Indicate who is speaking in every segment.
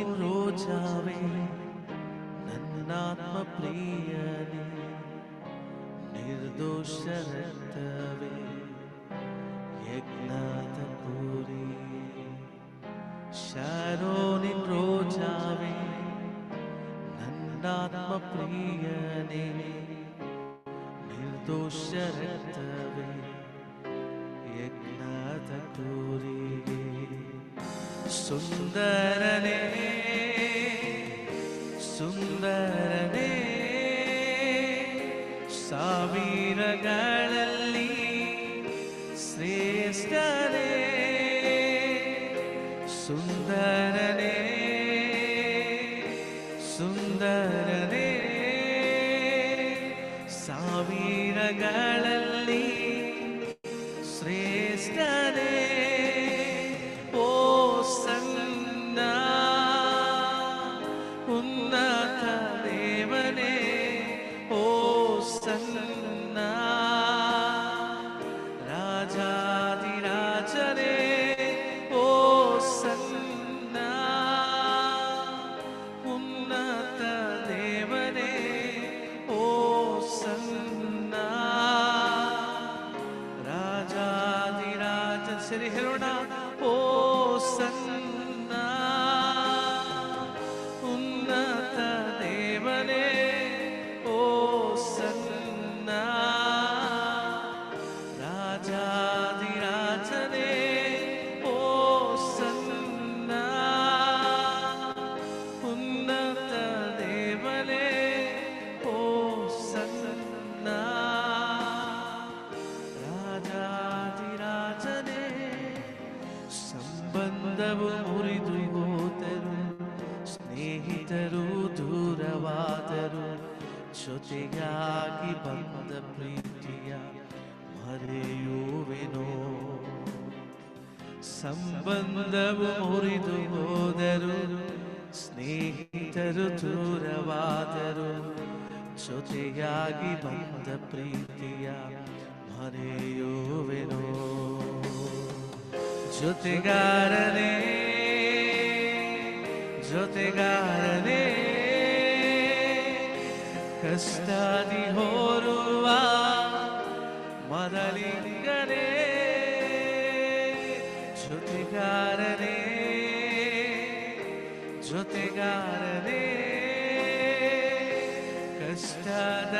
Speaker 1: ോതിൻ രോജാവേ നന്നാത്മ പ്രിയനെ നിർദോഷ രക്തവേ യജ്ഞാതപുരി ശരോനിൻ രോജാവേ നന്നാത്മ പ്രിയനെ നിർദോഷ രക്തവേ യജ്ഞാതപുരിയേ ಸುಂದರನೇ ಸುಂದರನೇ ಸಾವಿರಗಳಲ್ಲಿ ಶ್ರೇಷ್ಠನೇ ಸುಂದರನೇ ಸುಂದರನೇ ಸಾವಿರಗಳಲ್ಲಿ प्रसन्ना राजाधिराजने ओ सन्ना उन्नतदेवने ओ सन्ना राजाधिराज श्रीहरुणा ओ सन्ना ಸಂಬಂಧವು ಮುರಿದು ಹೋದರು, ಸ್ನೇಹಿತರು ದೂರವಾದರು ಜೊತೆಗಾಗಿ ಬಂದ ಪ್ರೀತಿಯ ಮರೆಯುವೆನೋ? ಸಂಬಂಧವು ಮುರಿದು ಹೋದರು, ಸ್ನೇಹಿತರು ದೂರವಾದರು, ಜೊತೆಯಾಗಿ ಬಂದ ಪ್ರೀತಿಯ ಮರೆಯುವೆನೋ? ಜೊತೆಗಾರನೇ ಜೊತೆಗಾರನೇ ಕಷ್ಟಾದಿ ಹೋರುವ ಮೊದಲಿಂಗನೇ ಜೊತೆಗಾರನೇ ಜೊತೆಗಾರನೇ ಕಷ್ಟದ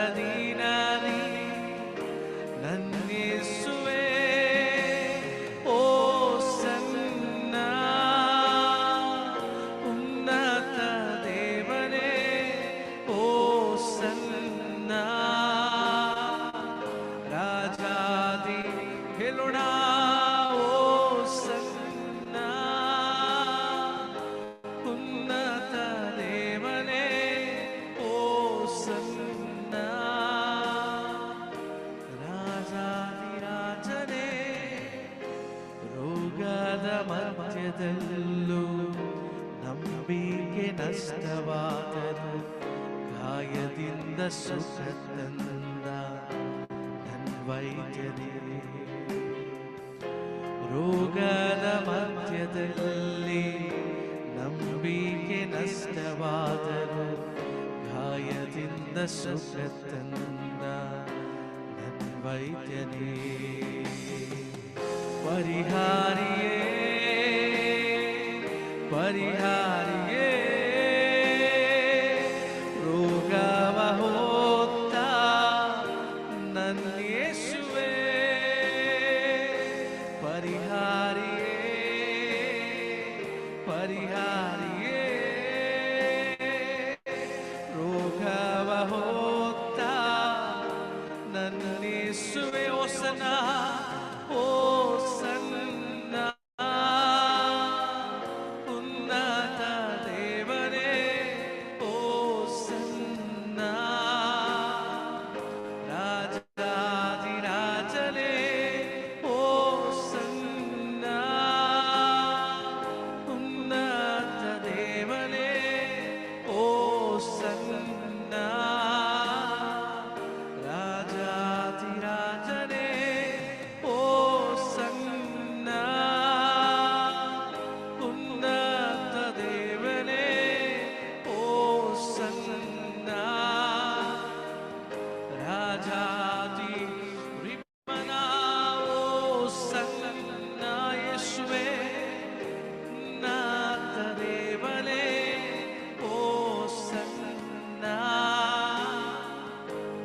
Speaker 1: ರಾಜಾದಿ ಹೇಳೋಣ ಓ ಸನ್ನ ಉನ್ನತ ದೇವನೇ ಓ ಸನ್ನ ರಾಜಾದಿರಾಜನೇ ರೋಗದ ಮಧ್ಯದಲ್ಲೂ ನಂಬಿಕೆ ನಷ್ಟವಾದರು ಗಾಯದಿಂದ ಸುಖ ತಂದ ನನ್ ವೈದ್ಯನೇ ರೋಗದ ಮಧ್ಯದಲ್ಲಿ ನಂಬಿಕೆ ನಷ್ಟವಾದರು ಗಾಯದಿಂದ ಸುಖ ತಂದ ನನ್ ವೈದ್ಯನೇ ಪರಿಹಾರಿಯೇ ಪರಿಹಾರಿಯೇ